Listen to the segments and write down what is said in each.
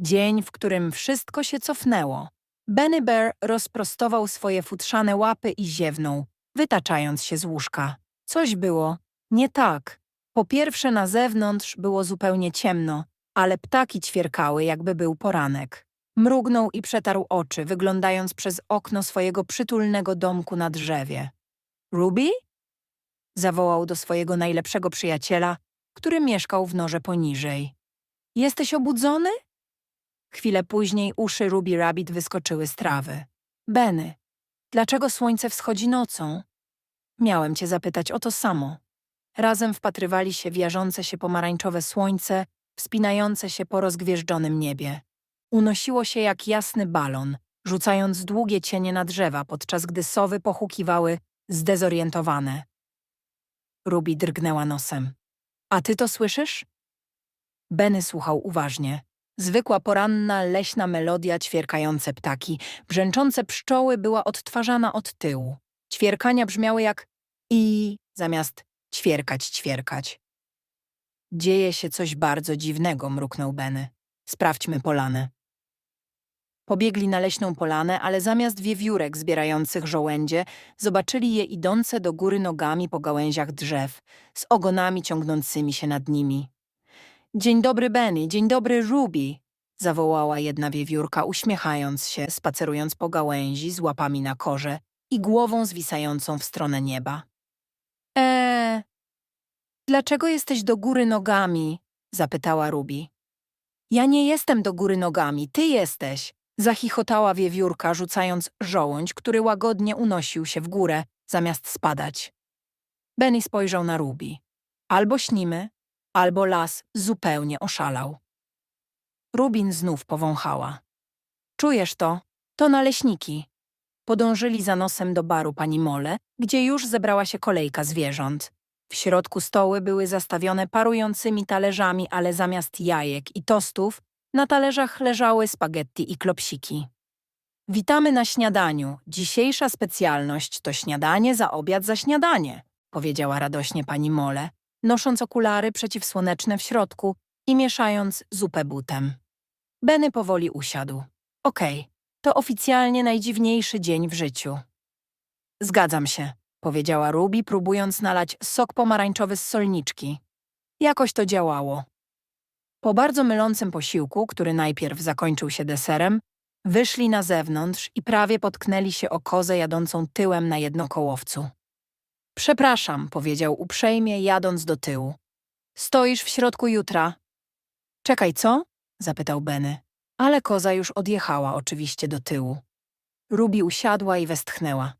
Dzień, w którym wszystko się cofnęło. Benny Bear rozprostował swoje futrzane łapy i ziewnął, wytaczając się z łóżka. Coś było nie tak. Po pierwsze na zewnątrz było zupełnie ciemno, ale ptaki ćwierkały, jakby był poranek. Mrugnął i przetarł oczy, wyglądając przez okno swojego przytulnego domku na drzewie. Ruby? Zawołał do swojego najlepszego przyjaciela, który mieszkał w norze poniżej. Jesteś obudzony? Chwilę później uszy Ruby Rabbit wyskoczyły z trawy. Benny, dlaczego słońce wschodzi nocą? Miałem cię zapytać o to samo. Razem wpatrywali się w jarzące się pomarańczowe słońce, wspinające się po rozgwieżdżonym niebie. Unosiło się jak jasny balon, rzucając długie cienie na drzewa, podczas gdy sowy pochukiwały zdezorientowane. Ruby drgnęła nosem. A ty to słyszysz? Benny słuchał uważnie. Zwykła poranna, leśna melodia, ćwierkające ptaki, brzęczące pszczoły była odtwarzana od tyłu. Ćwierkania brzmiały jak i zamiast ćwierkać, ćwierkać. Dzieje się coś bardzo dziwnego, mruknął Benny. Sprawdźmy polanę. Pobiegli na leśną polanę, ale zamiast wiewiórek zbierających żołędzie, zobaczyli je idące do góry nogami po gałęziach drzew, z ogonami ciągnącymi się nad nimi. Dzień dobry, Benny, dzień dobry, Ruby, zawołała jedna wiewiórka, uśmiechając się, spacerując po gałęzi z łapami na korze i głową zwisającą w stronę nieba. Eee, dlaczego jesteś do góry nogami? zapytała Ruby. Ja nie jestem do góry nogami, ty jesteś, zachichotała wiewiórka, rzucając żołądź, który łagodnie unosił się w górę, zamiast spadać. Benny spojrzał na Ruby. Albo śnimy, albo las zupełnie oszalał. Rubin znów powąchała. Czujesz to? To naleśniki. Podążyli za nosem do baru pani Mole, gdzie już zebrała się kolejka zwierząt. W środku stoły były zastawione parującymi talerzami, ale zamiast jajek i tostów na talerzach leżały spaghetti i klopsiki. Witamy na śniadaniu. Dzisiejsza specjalność to śniadanie za obiad za śniadanie, powiedziała radośnie pani Mole, nosząc okulary przeciwsłoneczne w środku i mieszając zupę butem. Benny powoli usiadł. Okej, to oficjalnie najdziwniejszy dzień w życiu. Zgadzam się, powiedziała Ruby, próbując nalać sok pomarańczowy z solniczki. Jakoś to działało. Po bardzo mylącym posiłku, który najpierw zakończył się deserem, wyszli na zewnątrz i prawie potknęli się o kozę jadącą tyłem na jednokołowcu. Przepraszam, powiedział uprzejmie, jadąc do tyłu. Stoisz w środku jutra. Czekaj, co? zapytał Benny. Ale koza już odjechała oczywiście do tyłu. Ruby usiadła i westchnęła.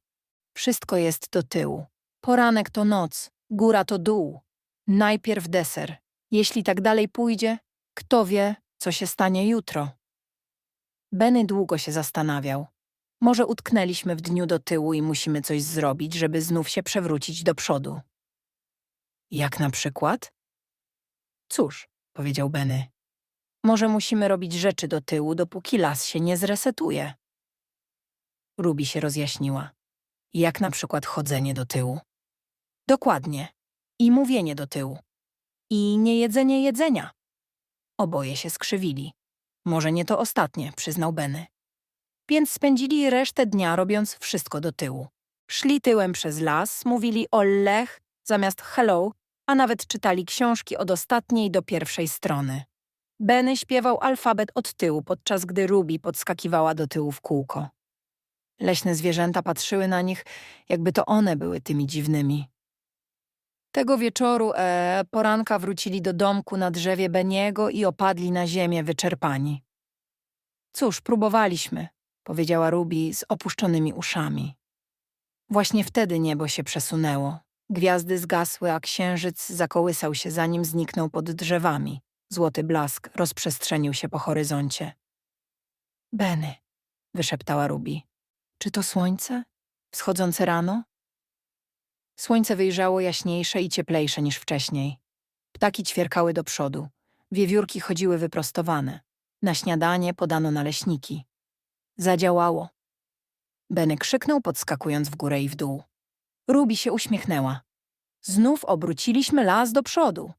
Wszystko jest do tyłu. Poranek to noc, góra to dół. Najpierw deser. Jeśli tak dalej pójdzie, kto wie, co się stanie jutro. Benny długo się zastanawiał. Może utknęliśmy w dniu do tyłu i musimy coś zrobić, żeby znów się przewrócić do przodu. Jak na przykład? Cóż, powiedział Benny. Może musimy robić rzeczy do tyłu, dopóki las się nie zresetuje. Ruby się rozjaśniła. Jak na przykład chodzenie do tyłu. Dokładnie. I mówienie do tyłu. I niejedzenie jedzenia. Oboje się skrzywili. Może nie to ostatnie, przyznał Benny. Więc spędzili resztę dnia robiąc wszystko do tyłu. Szli tyłem przez las, mówili o lech zamiast hello, a nawet czytali książki od ostatniej do pierwszej strony. Benny śpiewał alfabet od tyłu, podczas gdy Ruby podskakiwała do tyłu w kółko. Leśne zwierzęta patrzyły na nich, jakby to one były tymi dziwnymi. Tego wieczoru, e, poranka wrócili do domku na drzewie Beniego i opadli na ziemię wyczerpani. Cóż, próbowaliśmy, powiedziała Ruby z opuszczonymi uszami. Właśnie wtedy niebo się przesunęło. Gwiazdy zgasły, a księżyc zakołysał się, zanim zniknął pod drzewami. Złoty blask rozprzestrzenił się po horyzoncie. Benny, wyszeptała Ruby. Czy to słońce? Wschodzące rano? Słońce wyjrzało jaśniejsze i cieplejsze niż wcześniej. Ptaki ćwierkały do przodu. Wiewiórki chodziły wyprostowane. Na śniadanie podano naleśniki. Zadziałało. Benny krzyknął, podskakując w górę i w dół. Ruby się uśmiechnęła. Znów obróciliśmy las do przodu.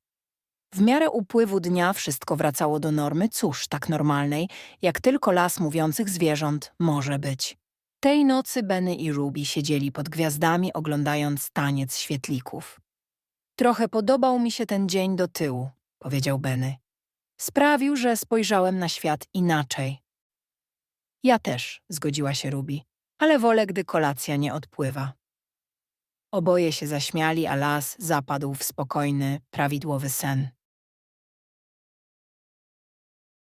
W miarę upływu dnia wszystko wracało do normy, cóż, tak normalnej, jak tylko las mówiących zwierząt może być. Tej nocy Benny i Ruby siedzieli pod gwiazdami, oglądając taniec świetlików. Trochę podobał mi się ten dzień do tyłu, powiedział Benny. Sprawił, że spojrzałem na świat inaczej. Ja też, zgodziła się Ruby, ale wolę, gdy kolacja nie odpływa. Oboje się zaśmiali, a las zapadł w spokojny, prawidłowy sen.